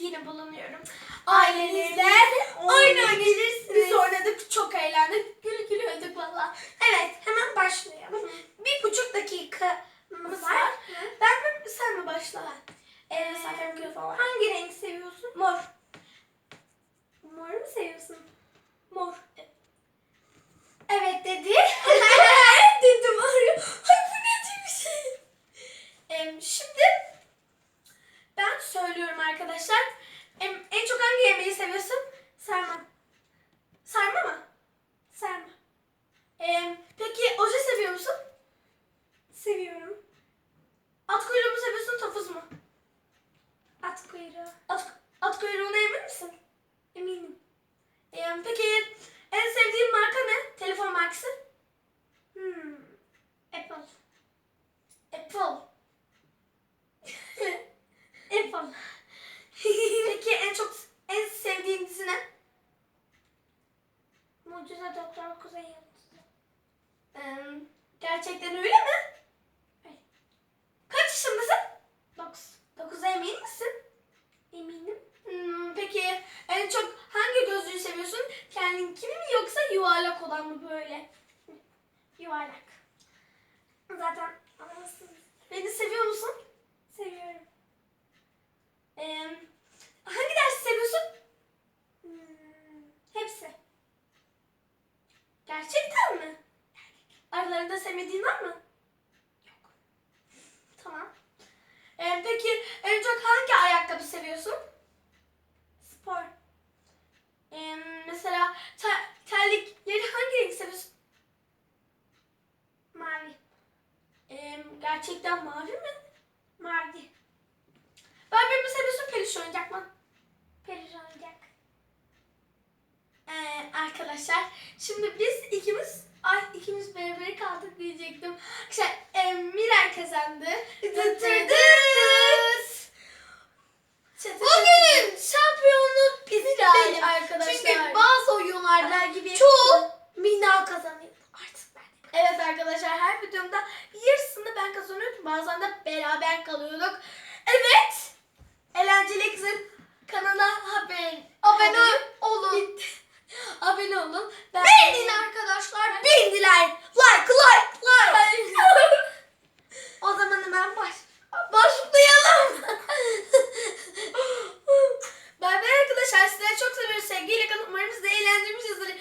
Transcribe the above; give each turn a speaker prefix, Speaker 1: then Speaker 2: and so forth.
Speaker 1: yine bulunuyorum. Ailenizle oyun oynayabilirsiniz. Biz oynadık, çok eğlendik, gül gül valla. Evet, hemen
Speaker 2: başlayalım.
Speaker 1: Bir buçuk dakikamız
Speaker 2: var. var.
Speaker 1: Ben mi, sen mi başla? Ee, ee, hangi
Speaker 2: renk seviyorsun?
Speaker 1: Mor.
Speaker 2: Mor mu seviyorsun? Mor.
Speaker 1: Evet. söylüyorum arkadaşlar. En, en çok hangi yemeği seviyorsun?
Speaker 2: Sarma.
Speaker 1: Sarma mı?
Speaker 2: Mucize Doktor Kuzey Yıldızı.
Speaker 1: Ee, gerçekten öyle mi? Kaç yaşındasın? Dokuz. Dokuza emin misin?
Speaker 2: Eminim.
Speaker 1: Hmm, peki en çok hangi gözlüğü seviyorsun? Kendinkini mi yoksa yuvarlak olan mı böyle? Yuvarlak.
Speaker 2: Zaten anasını
Speaker 1: Beni seviyor musun?
Speaker 2: seviyorum.
Speaker 1: Ee, hangi dersi seviyorsun?
Speaker 2: Hmm, hepsi.
Speaker 1: Gerçekten mi? Aralarında sevmediğin var mı? Yok. Tamam. Ee, peki en çok hangi ayakkabı seviyorsun?
Speaker 2: Spor.
Speaker 1: Ee, mesela ter- terlikleri hangi renk seviyorsun?
Speaker 2: Mavi.
Speaker 1: Ee, gerçekten mavi mi?
Speaker 2: Mavi.
Speaker 1: Barbie mi seviyorsun peluş oyuncak mı?
Speaker 2: Periş oyuncak.
Speaker 1: Ee, arkadaşlar şimdi biz ikimiz ay ikimiz İşte e, Miray kazandı. Bugünün şampiyonu. Benim arkadaşlar. Çünkü
Speaker 2: bazı oyunlarda gibi çoğu Mina kazanıyor. Artık ben.
Speaker 1: Evet arkadaşlar her videomda yarısını ben kazanıyordum. Bazen de beraber kalıyorduk. Evet. Eğlenceli kızın sevgiyle kalın. Umarım sizi eğlendirmişizdir.